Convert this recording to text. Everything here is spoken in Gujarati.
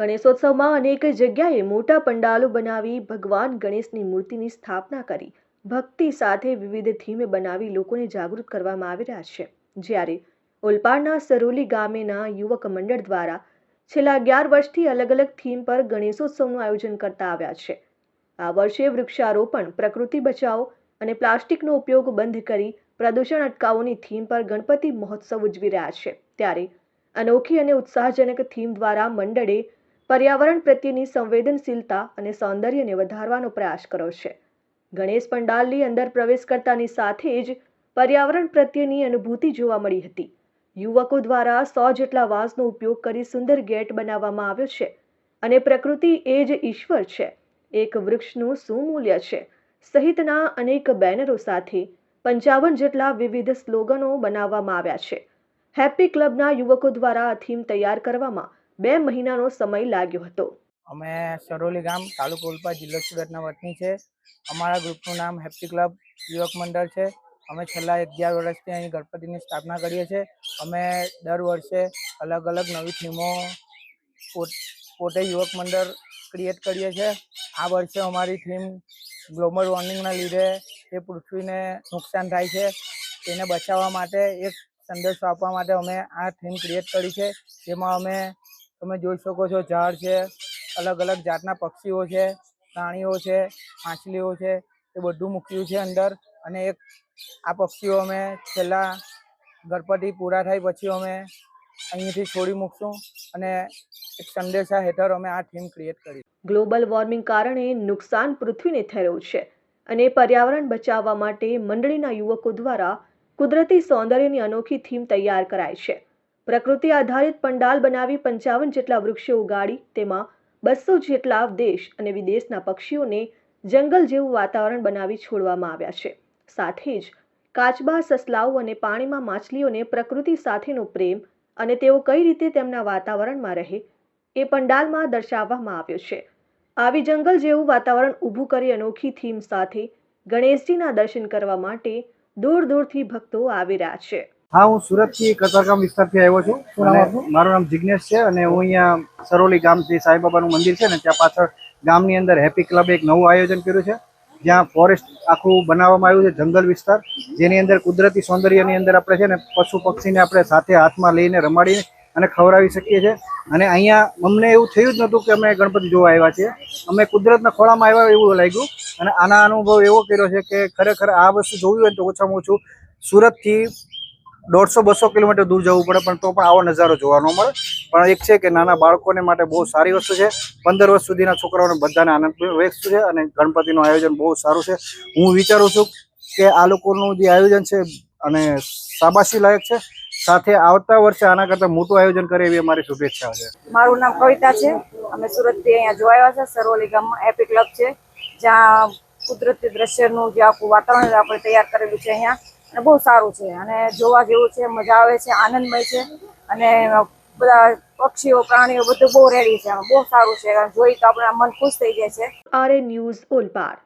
ગણેશોત્સવમાં અનેક જગ્યાએ મોટા પંડાલો બનાવી ભગવાન ગણેશની મૂર્તિની સ્થાપના કરી. ભક્તિ સાથે વિવિધ થીમ બનાવી લોકોને જાગૃત કરવામાં આવી રહ્યા છે. જ્યારે ઓલપાડના સરોલી ગામેના યુવક મંડળ દ્વારા છેલ્લા અગિયાર વર્ષથી અલગ અલગ થીમ પર ગણેશોત્સવનું આયોજન કરતા આવ્યા છે. આ વર્ષે વૃક્ષારોપણ, પ્રકૃતિ બચાવો અને પ્લાસ્ટિકનો ઉપયોગ બંધ કરી પ્રદૂષણ અટકાવોની થીમ પર ગણપતિ મહોત્સવ ઉજવી રહ્યા છે. ત્યારે અનોખી અને ઉત્સાહજનક થીમ દ્વારા મંડળે પર્યાવરણ પ્રત્યેની સંવેદનશીલતા અને સૌંદર્યને વધારવાનો પ્રયાસ કર્યો છે. ગણેશ પંડાલની અંદર પ્રવેશ કરતાની સાથે જ પર્યાવરણ પ્રત્યેની અનુભૂતિ જોવા મળી હતી. યુવકો દ્વારા સો જેટલા વાંસનો ઉપયોગ કરી સુંદર ગેટ બનાવવામાં આવ્યો છે અને પ્રકૃતિ એ જ ઈશ્વર છે. એક વૃક્ષનું શું મૂલ્ય છે. સહિતના અનેક બેનરો સાથે પંચાવન જેટલા વિવિધ સ્લોગનો બનાવવામાં આવ્યા છે. હેપી ક્લબના યુવકો દ્વારા આ થીમ તૈયાર કરવામાં બે મહિનાનો સમય લાગ્યો હતો. અમે સરોલી ગામ તાલુકો ઉલ્પા જિલ્લો સુરતના વતની છે. અમારા ગ્રુપનું નામ હેપ્પી ક્લબ યુવક મંડળ છે. અમે છેલ્લા અગિયાર વર્ષથી અહીં ગણપતિની સ્થાપના કરીએ છીએ. અમે દર વર્ષે અલગ અલગ નવી થીમો પોત- યુવક મંડળ ક્રિએટ કરીએ છીએ. આ વર્ષે અમારી થીમ ગ્લોબલ વોર્મિંગના લીધે એ પૃથ્વીને નુકસાન થાય છે. તેને બચાવવા માટે એક સંદેશો આપવા માટે અમે આ થીમ ક્રિએટ કરી છે. જેમાં અમે તમે જોઈ શકો છો ઝાડ છે અલગ અલગ જાતના પક્ષીઓ છે, પ્રાણીઓ છે, માછલીઓ છે, એ બધું મૂક્યું છે અંદર અને એક આ પક્ષીઓ અમે છેલ્લા ગણપતિ પૂરા થાય પછી અમે અહીંથી છોડી મૂકશું અને એક સંદેશા હેઠળ અમે આ થીમ ક્રિએટ કરી ગ્લોબલ વોર્મિંગ કારણે નુકસાન પૃથ્વીને રહ્યું છે અને પર્યાવરણ બચાવવા માટે મંડળીના યુવકો દ્વારા કુદરતી સૌંદર્યની અનોખી થીમ તૈયાર કરાઈ છે. પ્રકૃતિ આધારિત પંડાલ બનાવી પંચાવન જેટલા વૃક્ષો ઉગાડી, તેમાં બસો જેટલા દેશ અને વિદેશના પક્ષીઓને જંગલ જેવું વાતાવરણ બનાવી છોડવામાં આવ્યા છે. સાથે જ કાચબા, સસલાઓ અને પાણીમાં માછલીઓને પ્રકૃતિ સાથેનો પ્રેમ અને તેઓ કઈ રીતે તેમના વાતાવરણમાં રહે, એ પંડાલમાં દર્શાવવામાં આવ્યો છે. આવી જંગલ જેવું વાતાવરણ ઊભું કરી અનોખી થીમ સાથે ગણેશજીના દર્શન કરવા માટે દૂર દૂરથી ભક્તો આવી રહ્યા છે. હા હું સુરતથી કતારગામ વિસ્તારથી આવ્યો છું. અને મારું નામ જિજ્ઞેશ છે અને હું અહીંયા સરોલી ગામ જે સાંઈબાબાનું મંદિર છે ને ત્યાં પાછળ ગામની અંદર હેપી ક્લબે એક નવું આયોજન કર્યું છે. જ્યાં ફોરેસ્ટ આખું બનાવવામાં આવ્યું છે જંગલ વિસ્તાર. જેની અંદર કુદરતી સૌંદર્યની અંદર આપણે છે ને પશુ પક્ષીને આપણે સાથે હાથમાં લઈને રમાડીને અને ખવડાવી શકીએ છીએ. અને અહીંયા અમને એવું થયું જ નહોતું કે અમે ગણપતિ જોવા આવ્યા છીએ. અમે કુદરતના ખોળામાં આવ્યા એવું લાગ્યું. અને આના અનુભવ એવો કર્યો છે કે ખરેખર આ વસ્તુ જોવી હોય તો ઓછામાં ઓછું સુરતથી દોઢસો બસો કિલોમીટર દૂર જવું પડે, પણ તો પણ આવો નજારો જોવા ન મળે. પણ એક છે કે નાના બાળકોને માટે બહુ સારી વસ્તુ છે. પંદર વર્ષ સુધીના છોકરાઓને બધાને આનંદ વસ્તુ છે અને ગણપતિનું આયોજન બહુ સારું છે. હું વિચારું છું કે આ લોકોનું જે આયોજન છે અને શાબાશી લાયક છે. સાથે આવતા વર્ષે આના કરતાં મોટું આયોજન કરે એવી અમારી શુભેચ્છા છે. મારું નામ કવિતા છે. અમે સુરતથી અહીંયા જોવા આવ્યા છે. સરોલી ગામમાં એપી ક્લબ છે, જ્યાં કુદરતી દ્રશ્યનું જે આખું વાતાવરણ આપણે તૈયાર કરેલું છે અહીંયા. અને બહુ સારું છે. અને જોવા જેવું છે, મજા આવે છે, આનંદમય છે. અને બધા પક્ષીઓ, પ્રાણીઓ બધું બહુ રેડી છે. બહુ સારું છે. જોઈ તો આપણા મન ખુશ થઈ જાય છે. આરએ ન્યૂઝ ઓલપાડ